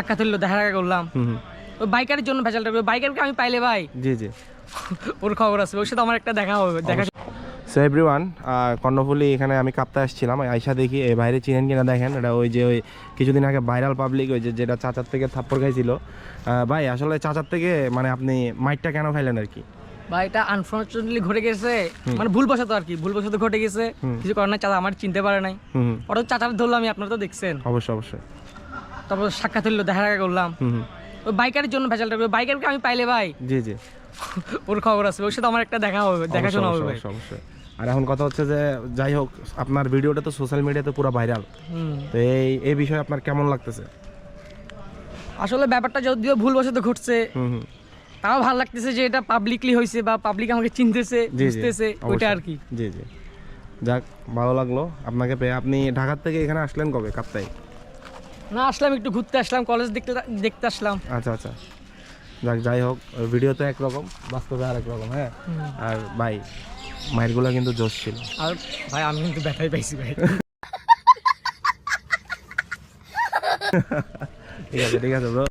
সাক্ষাৎ হইল দেখা দেখা করলাম। ওই বাইকারের জন্য ভেজালটা করব বাইকারকে আমি পাইলে ভাই। জি জি। ওর খবর আছে ওর সাথে আমার একটা দেখা হবে দেখা সো এভরিওয়ান কর্ণফুলি এখানে আমি কাপ্তা আসছিলাম। আইসা দেখি এই বাইরে চিনেন কিনা দেখেন। এটা ওই যে ওই কিছুদিন আগে ভাইরাল পাবলিক ওই যে যেটা চাচার থেকে থাপ্পড় খাইছিল। ভাই আসলে চাচার থেকে মানে আপনি মাইটটা কেন খাইলেন আর কি? ভাই এটা আনফর্চুনেটলি ঘটে গেছে। মানে ভুল বসাতো আর কি ভুল বসাতো ঘটে গেছে। কিছু করার নাই চাচা আমার চিনতে পারে নাই। ওটা চাচার ধরলাম আমি আপনারা তো দেখছেন। অবশ্যই অবশ্যই। তারপর সাক্ষাৎ হইল দেখা দেখা করলাম। ওই বাইকারের জন্য ভেজালটা বাইকারকে আমি পাইলে ভাই। জি জি। ওর খবর আছে ওর সাথে আমার একটা দেখা হবে দেখাশোনা হবে। ভাই অবশ্যই। আর এখন কথা হচ্ছে যে যাই হোক আপনার ভিডিওটা তো সোশ্যাল মিডিয়াতে পুরো ভাইরাল তো এই এই বিষয়ে আপনার কেমন লাগতেছে? আসলে ব্যাপারটা যদিও ভুল বসাতে ঘটছে তাও ভালো লাগতেছে যে এটা পাবলিকলি হয়েছে বা পাবলিক আমাকে চিনতেছে বুঝতেছে ওইটা আর কি। জি জি। যাক ভালো লাগল আপনাকে পেয়ে। আপনি ঢাকার থেকে এখানে আসলেন কবে? কাপ্তাই না আসলাম একটু ঘুরতে আসলাম কলেজ দেখতে দেখতে আসলাম। আচ্ছা আচ্ছা। যাক যাই হোক ভিডিও তো একরকম বাস্তবে আর একরকম হ্যাঁ? আর ভাই মায়েরগুলো কিন্তু জোশ ছিল। আর ভাই আমি কিন্তু ব্যথাই পাইছি ভাই। ঠিক আছে ঠিক আছে।